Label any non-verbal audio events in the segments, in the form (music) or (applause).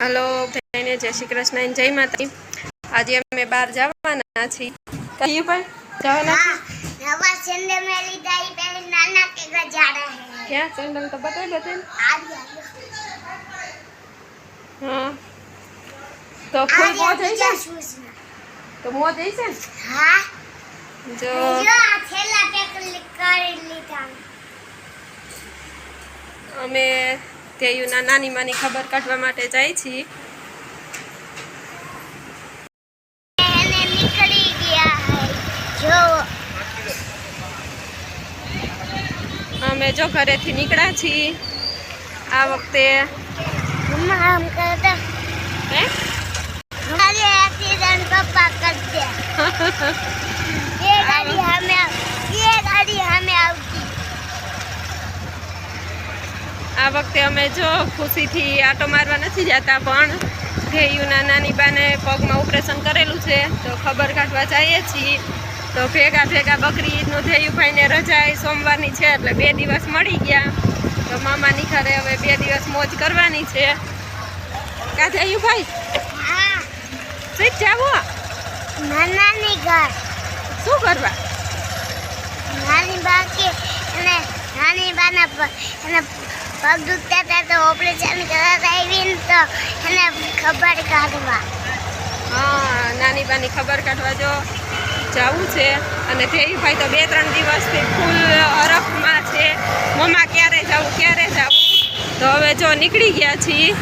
Hello ભાઈને જય શ્રી કૃષ્ણ જય માતા આજે અમે બહાર જવાના છીએ. કહીએ પણ જવાના થઈ છે અમે તેયુના નાની માની ખબર કાઢવા માટે જાય છે. અમે જો ઘરેથી નીકળ્યા છીએ આ વખતે. પપ્પા કરશે (laughs) ગાડી અમે આવતી. આ વખતે અમે જો ખુશીથી આટો મારવા નથી જતા પણ ઘેયુના નાની બાને પગમાં ઓપરેશન કરેલું છે તો ખબર કાઢવા જઈએ છીએ. તો ભેગા ભેગા બકરી ઈદનું ધેયુભાઈને રજા એ સોમવારની છે એટલે બે દિવસ મળી ગયા. તો મામાની ઘરે હવે બે દિવસ મોજ કરવાની છે. કા ધેયુભાઈ હા શીખ જાવો નાનાની ઘર. શું કરવા? નાની બાકી અને નાની બાના એને પગ દુખતા હતા તો ઓપરેશન કરાતા આવીને તો એને ખબર કાઢવા. હા નાની બાની ખબર કાઢવા જો જવું છે. અને ધેયુભાઈ તો બે, ત્રણ દિવસથી ફૂલ અરફમાં છે. મમ્મા, ક્યારે જવું ક્યારે જવું તો હવે જો નીકળી ગયા છીએ.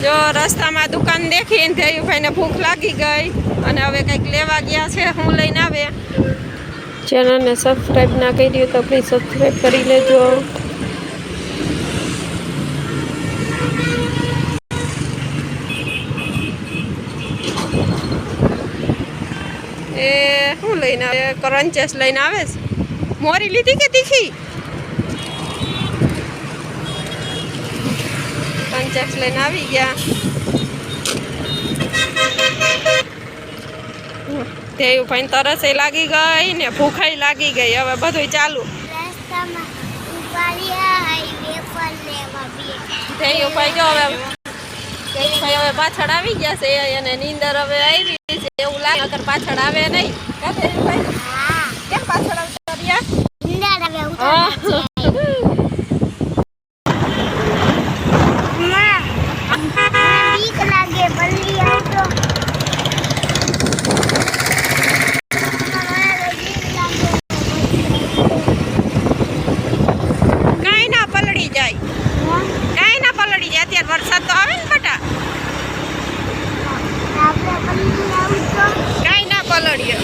જો રસ્તામાં દુકાન દેખીને ધેયુભાઈને ભૂખ લાગી ગઈ. અને હવે કંઈક લેવા ગયા છે, હું લઈને આવે. ચેનલને સબસ્ક્રાઈબ ના કરી તો પ્લીઝ સબસ્ક્રાઈબ કરી લેજો. એ શું લઈને આવે? કરંચેસ લઈને આવે છે? મોરી લીધી કે તીખી? કરંચેસ લઈને આવી ગયા. તેવું ભાઈ તરસે લાગી ગઈ ને ભૂખાઈ લાગી ગઈ. હવે બધું ચાલુ. તેયું ભાઈ જો હવે ભાઈ હવે પાછળ આવી ગયા છે અને નીંદર હવે આવી છે. એવું લાગે પાછળ આવે નહીં કા તેયું ભાઈ હા કેમ પાછળ આવતા રહ્યા નિંદર હવે હા ઉતરવા છે મને બીક લાગે બલ્લી આવતો મને બીક લાગે કાંઈ ના પલળી જાય કાંઈ ના પલળી જાય અત્યારે વરસાદ તો આવે ને બટા આપણે બલ્લી આવતો કાંઈ ના પલળીએ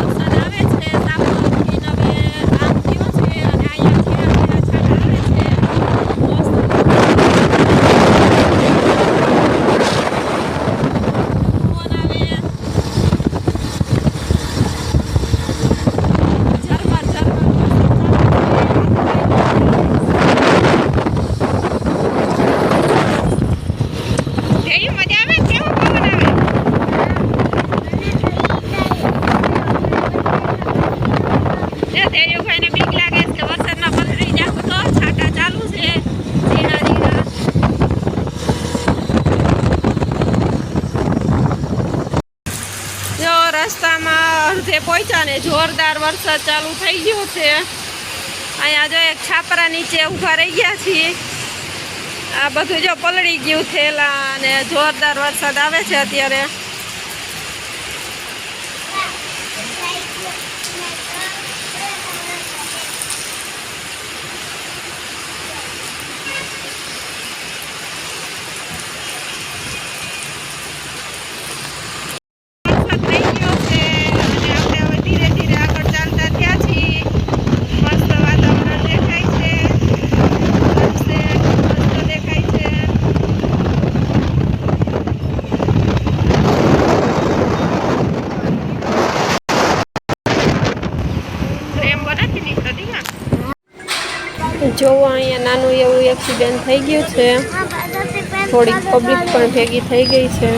વરસાદ આવે છે સાવરણથી નવે આમ થયો છે અને અહીંયા છે છાંટા આવે છે ફોન આવે ઝરમર ઝરમર કેવી મજા આવે કેવો પવન આવે જે ધૈર્યભાઈને બીક લાગે છે કે વરસાદમાં પલળી જાવ તો છાંટા ચાલુ છે ઝીણા ઝીણા જો અડધે પહોંચ્યા ને જોરદાર વરસાદ ચાલુ થઈ ગયો છે. અહીંયા જો એક છાપરા નીચે ઊભા રહી ગયા છીએ. આ બધું જો પલળી ગયું થેલા અને જોરદાર વરસાદ આવે છે અત્યારે વરસાદ થઈ ગયો છે અને આપણે હવે ધીરે ધીરે આગળ ચાલતા થયા છીએ મસ્ત વાતાવરણ દેખાય છે sunset મસ્ત દેખાય છે પ્રેમ બનાતી નીકળો દીવા જોવો અહીંયા નાનું એવું એક્સિડન્ટ થઈ ગયું છે. થોડીક પબ્લિક પણ ભેગી થઈ ગઈ છે.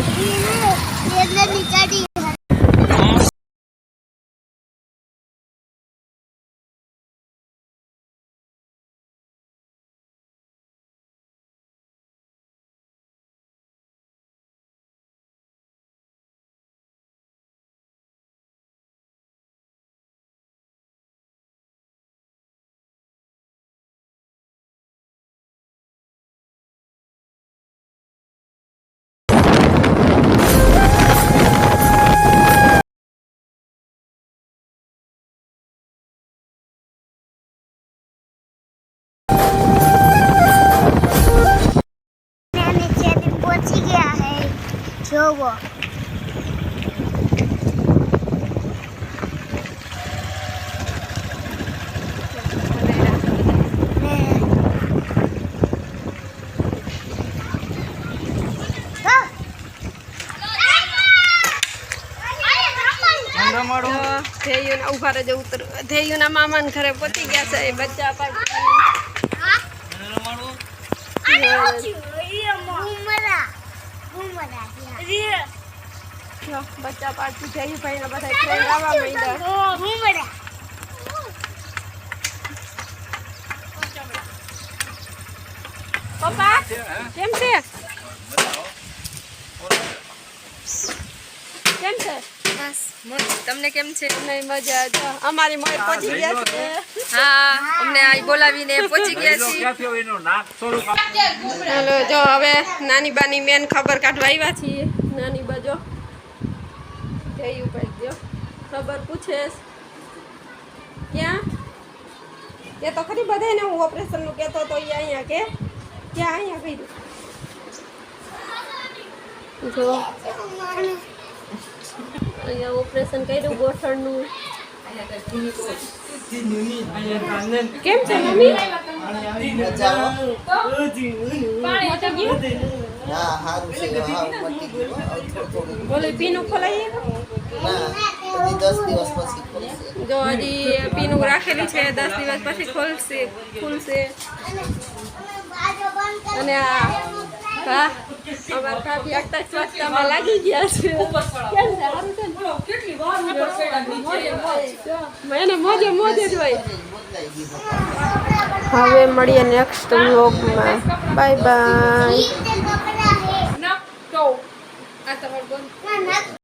જોવો તો ધેયુના ઊભા રહેજો ઉતર ધેયુના મામાના ઘરે પહોંચી ગયા છે એ બચ્ચા પાછી જો, બચ્ચા પાછી ધેયુભાઈના બધા ફ્રેન્ડ આવવા માંડ્યા. પપ્પા કેમ છે? કેમ છે? તમને કેમ છે? અમને મજા. જો અમારી મોર પહોંચી ગયા છે. હા અમને આ બોલાવીને (laughs) પહોંચી ગયા છે હાલો જો હવે નાની બાની મેન ખબર કાઢવા આવ્યા છીએ. નાની બાજો. જઈ ઉપાડી દો ખબર પૂછેશ. ક્યાં? એ તો ખરી બધાને હું ઓપરેશનનું કહેતો તો એ અહીંયા કે ક્યાં અહીંયા કર્યું? જો. અહીંયા ઓપરેશન કર્યું ગોઠણનું. કેમ છે મમ્મી? હા સારું છે હા મટી ગયું. હવે થોડું થોડું બોલે પીનું ખોલાઈ ના દસ દિવસ પછી ખુલશે. જો હજી પીનું રાખેલું છે દસ દિવસ પછી ખોલશે ખુલશે. અને આ હા અમારા કાપી આગતા સ્વચ્છતામાં લાગી ગયા છે. છે ને? મોજે મોજે જ હોય. હવે મળીએ નેક્સ્ટ વ્લોગમાં બાય બાય કપડા હે